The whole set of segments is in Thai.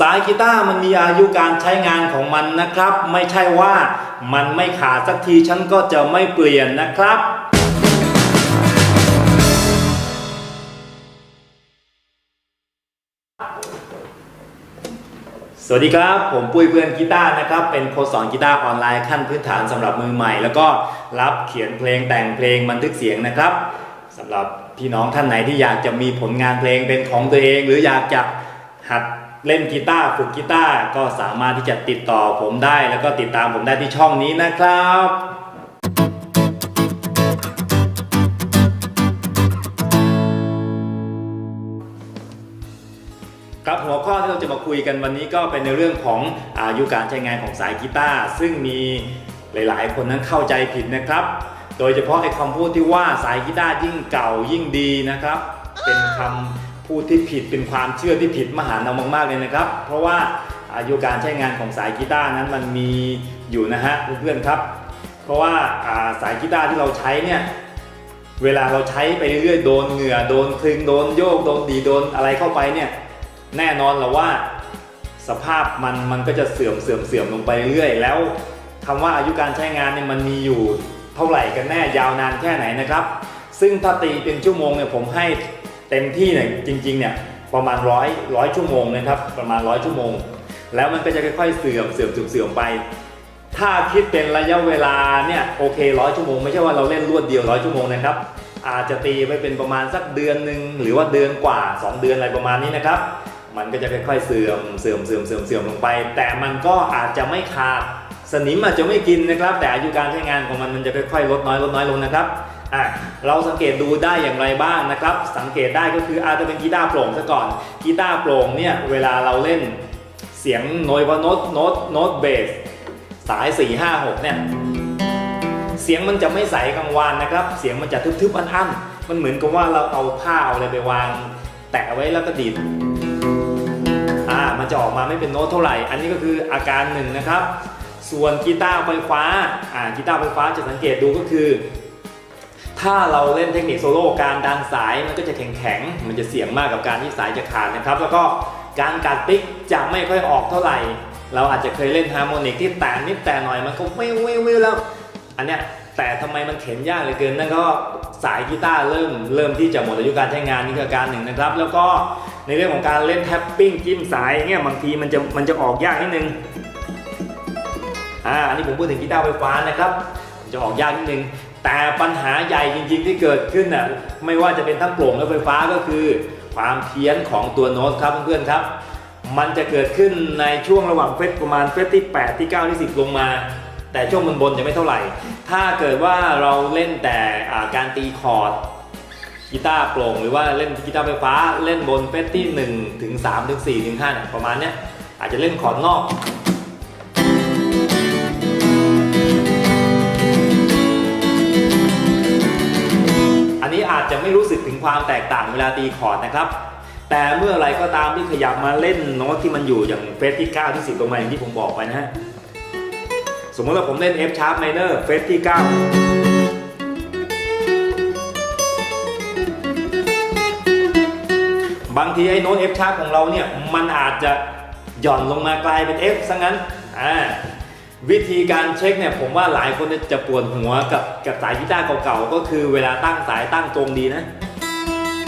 สายกีตาร์มันมีอายุการใช้งานของมันนะครับ ไม่ใช่ว่ามันไม่ขาดสักทีฉันก็จะไม่เปลี่ยนนะครับสวัสดีครับ ผมปุ้ยเพื่อนกีตาร์นะครับ เป็นโค้ชสอนกีตาร์ออนไลน์ขั้นพื้นฐานสำหรับมือใหม่ แล้วก็รับเขียนเพลงแต่งเพลงบันทึกเสียงนะครับสำหรับพี่น้องท่านไหนที่อยากจะมีผลงานเพลงเป็นของตัวเอง หรืออยากจะหัด เล่นกีตาร์ฝึกกีตาร์ก็สามารถที่จะติดต่อผมได้ แล้วก็ติดตามผมได้ที่ช่องนี้นะครับครับหัวข้อที่เราจะมาคุยกันวันนี้ก็เป็นในเรื่องของอายุการใช้งานของสายกีตาร์ซึ่งมีหลายๆ คนนั้นเข้าใจผิดนะครับ โดยเฉพาะไอ้คำพูดที่ว่าสายกีตาร์ยิ่งเก่ายิ่งดีนะครับ เป็นคำ พูดที่ผิดเป็นความเชื่อที่ผิดมหาศามาก ๆเลยนะครับ เพราะว่าอายุการใช้งานของสายกีตาร์นั้นมันมีอยู่นะฮะเพื่อนๆครับ เพราะว่าสายกีตาร์ที่เราใช้เนี่ยเวลาเราใช้ไปเรื่อยๆโดนเหงื่อโดนคลึงโดนโยกโดนดีโดนอะไรเข้าไปเนี่ยแน่นอนแหละว่าสภาพมันมันก็จะเสื่อมเสื่อมเสื่อมลงไปเรื่อยแล้วคำว่าอายุการใช้งานเนี่ยมันมีอยู่เท่าไหร่กันแน่ยาวนานแค่ไหนนะครับ ซึ่งถ้าตีเป็นชั่วโมงเนี่ยผมให้ เต็มที่เนี่ยจริงๆเนี่ยประมาณร้อยร้อยชั่วโมงนะครับประมาณร้อยชั่วโมง แล้วมันก็จะค่อยๆเสื่อมเสื่อมเสื่อมเสื่อมไป ถ้าคิดเป็นระยะเวลาเนี่ยโอเคร้อยชั่วโมงไม่ใช่ว่าเราเล่นรวดเดียวร้อยชั่วโมงนะครับอาจจะตีไว้เป็นประมาณสักเดือนหนึ่งหรือว่าเดือนกว่า 2 เดือนอะไรประมาณนี้นะครับ มันก็จะค่อยๆเสื่อมเสื่อมเสื่อมเสื่อมเสื่อมลงไป แต่มันก็อาจจะไม่ขาดสนิมอาจจะไม่กินนะครับ แต่อายุการใช้งานของมันมันจะค่อยๆ ลดน้อยลดน้อยลงนะครับ อะเราสังเกตดูได้อย่างไรบ้างนะครับ สังเกตได้ก็คืออาจจะเป็นกีตาร์โปร่งซะก่อนกีตาร์โปร่งเนี่ยเวลาเราเล่นเสียงโนยว่าโน้ตโน้ตโน้ตเบสสาย 4 5 6 เนี่ยเสียงมันจะไม่ใสกังวานนะครับ เสียงมันจะทึบๆอันๆมันเหมือนกับว่าเราเอาผ้าเอาอะไรไปวาง แตะไว้แล้วก็ดีดอ่ามันจะออกมาไม่เป็นโน้ตเท่าไหร่ อันนี้ก็คืออาการหนึ่งนะครับ ส่วนกีตาร์ไฟฟ้าอ่ากีตาร์ไฟฟ้าจะสังเกตดูก็คือ ถ้าเราเล่นเทคนิคโซโล่การดันสายมันก็จะแข็งๆมันจะเสี่ยงมากกับการที่สายจะขาดนะครับ แล้วก็การกัดปิ๊กจะไม่ค่อยออกเท่าไหร่ เราอาจจะเคยเล่นฮาร์โมนิกที่แตะนิดแตะหน่อยมันก็วิววิววิวแล้ว อันเนี้ยแต่ทำไมมันเข็นยากเหลือเกินนั่นก็สายกีตาร์เริ่มเริ่มที่จะหมดอายุการใช้งานนี่คือการหนึ่งนะครับ แล้วก็ในเรื่องของการเล่นแท็ปปิ้งจิ้มสายเงี้ยบางทีมันจะมันจะออกยากนิดนึงอ่าอันนี้ผมพูดถึงกีตาร์ไฟฟ้านะครับจะออกยากนิดนึง แต่ปัญหาใหญ่จริงๆที่เกิดขึ้นน่ะไม่ว่าจะเป็นทั้งโปร่งและไฟฟ้าก็คือ ความเพี้ยนของตัวโน้ตครับเพื่อนๆครับ มันจะเกิดขึ้นในช่วงระหว่างเฟสประมาณเฟสที่ 8 ที่ 9 ที่ 10 ลงมา แต่ช่วงบนบนๆจะไม่เท่าไหร่ ถ้าเกิดว่าเราเล่นแต่การตีคอร์ดกีตาร์โปร่งหรือว่าเล่นกีตาร์ไฟฟ้าเล่นบนเฟสที่1ถึง3ถึง4ถึง5ประมาณเนี้ยอาจจะเล่นคอร์ดนอก จจะไม่รู้สึกถึงความแตกต่างเวลาตีคอร์ดนะครับ แต่เมื่อไรก็ตามที่ขยับมาเล่นโน้ตที่มันอยู่อย่างเฟสที่ 9 ที่ 10 ลงมาอย่างที่ผมบอกไปนะฮะ สมมติว่าผมเล่น F sharp minor เฟสที่ 9บางทีไอ้โน้ต F sharp ของเราเนี่ย มันอาจจะหย่อนลงมากลายเป็น F ซะงั้น อ่า วิธีการเช็คเนี่ยผมว่าหลายคนเนี่ยจะปวดหัวกับกับสายกีตาร์เก่าๆก็คือเวลาตั้งสายตั้งตรงดีนะ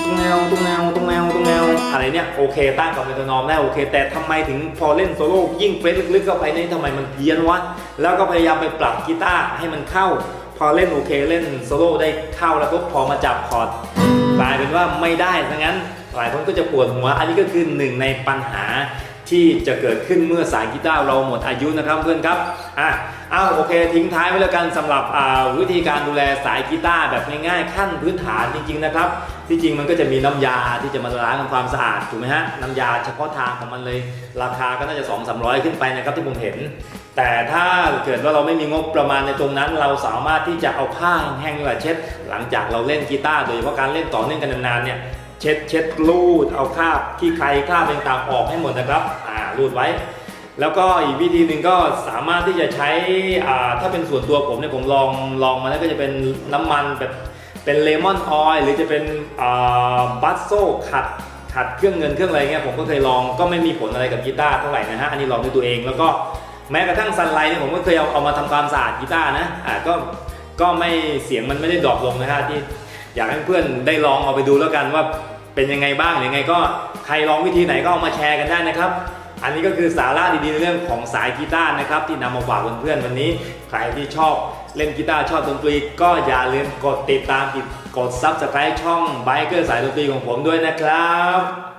ตรงแนวตรงแนวตรงแนวตรงแนวอะไรเนี่ยโอเคตั้งกับเมโทรนอมได้โอเค แต่ทำไมถึงพอเล่นโซโล่ยิ่งเฟสลึกๆเข้าไปนี่ทำไมมันเพี้ยนวะแล้วก็พยายามไปปรับกีตาร์ให้มันเข้า พอเล่นโอเคเล่นโซโล่ได้เข้าแล้วก็พอมาจับคอร์ดกลายเป็นว่าไม่ได้ซะงั้นหลายคนก็จะปวดหัว อันนี้ก็คือหนึ่งในปัญหา ที่จะเกิดขึ้นเมื่อสายกีตาร์เราหมดอายุนะครับเพื่อนครับอะเอาโอเค ทิ้งท้ายไว้แล้วกันสำหรับวิธีการดูแลสายกีตาร์แบบง่ายๆ ขั้นพื้นฐานจริงๆนะครับ ที่จริงมันก็จะมีน้ำยาที่จะมาล้างทำความสะอาดถูกไหมฮะน้ำยาเฉพาะทางของมันเลย ราคาก็น่าจะ 2 3 0 0 ขึ้นไปนะครับที่ผมเห็น แต่ถ้าเกิดว่าเราไม่มีงบประมาณในตรงนั้น เราสามารถที่จะเอาผ้าแห้งๆนี่แหละเช็ด หลังจากเราเล่นกีตาร์โดยเฉพาะการเล่นต่อเนื่องกันนานๆเนี่ย เช็ดเช็ดรูดเอาคราบขี้ใครคราบต่างๆออกให้หมดนะครับอ่ารูดไว้ แล้วก็อีกวิธีหนึ่งก็สามารถที่จะใช้อ่าถ้าเป็นส่วนตัวผมเนี่ยผมลองลองมาแล้วก็จะเป็นน้ำมันแบบเป็นเลมอนออยล์หรือจะเป็นอ่าบัตโซขัดขัดเครื่องเงินเครื่องอะไรเงี้ยผมก็เคยลองก็ไม่มีผลอะไรกับกีตาร์เท่าไหร่นะฮะอันนี้ลองด้วยตัวเองแล้วก็แม้กระทั่งซันไลท์เนี่ยผมก็เคยเอาเอามาทำความสะอาดกีตาร์นะอ่าก็ก็ไม่เสียงมันไม่ได้ดรอปลงนะฮะที่ อยากให้เพื่อนได้ลองเอาไปดูแล้วกันว่าเป็นยังไงบ้างยังไงก็ใครลองวิธีไหนก็เอามาแชร์กันได้นะครับ อันนี้ก็คือสาระดีๆในเรื่องของสายกีตาร์นะครับ ที่นำมาฝากเพื่อนๆวันนี้ ใครที่ชอบเล่นกีตาร์ชอบดนตรี ก็อย่าลืมกดติดตามกดซับสไครต์ช่องไบเกอร์สายดนตรีของผมด้วยนะครับ